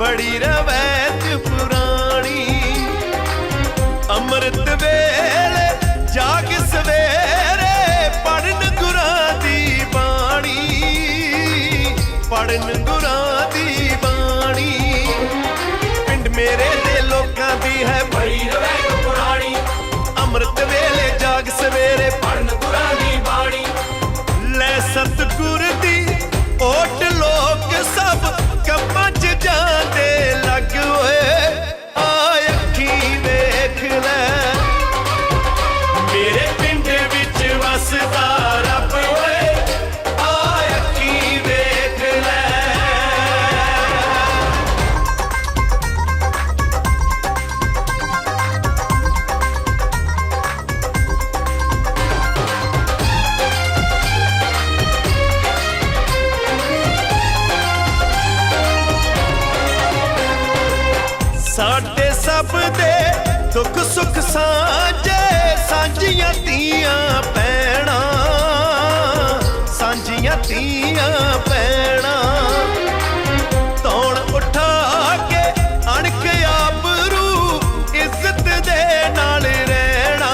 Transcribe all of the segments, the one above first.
வடிரவன் ਸਾਂਝੇ ਸਾਂਝੀਆਂ ਤੀਆਂ ਪੈਣਾ ਸਾਂਝੀਆਂ ਤੀਆਂ ਪੈਣਾ ਤੌਣ ਉਠਾ ਕੇ ਅਣਖ ਆਬਰੂ ਇੱਜ਼ਤ ਦੇ ਨਾਲ ਰਹਿਣਾ,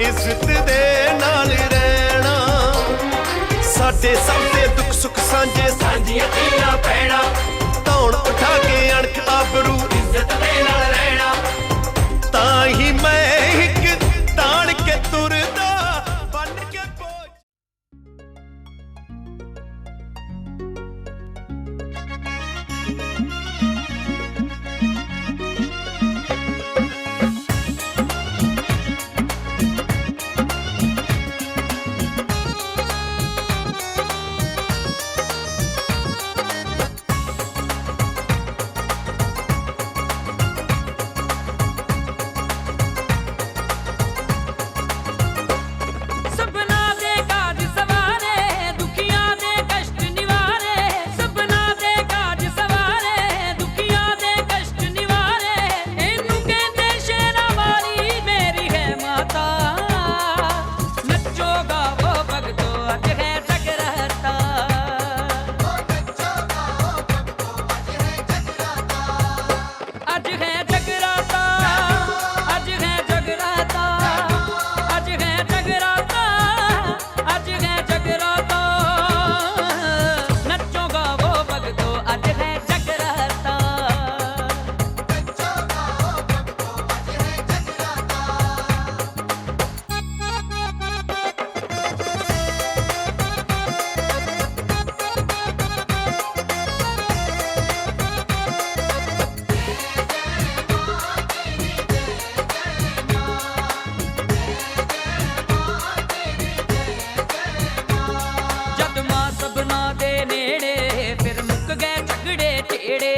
ਇੱਜ਼ਤ ਦੇ ਨਾਲ ਰਹਿਣਾ। ਸਾਡੇ ਸਭ ਦੇ ਦੁੱਖ ਸੁੱਖ ਸਾਂਝੇ ਸਾਂਝੀਆਂ ਤੀਆਂ ਪੈਣਾ ਤੌਣ ਉਠਾ ਕੇ ਅਣਖ ਆਬਰੂ ਇੱਜ਼ਤ ಬಿಗಡೆ ಟೇಡೆ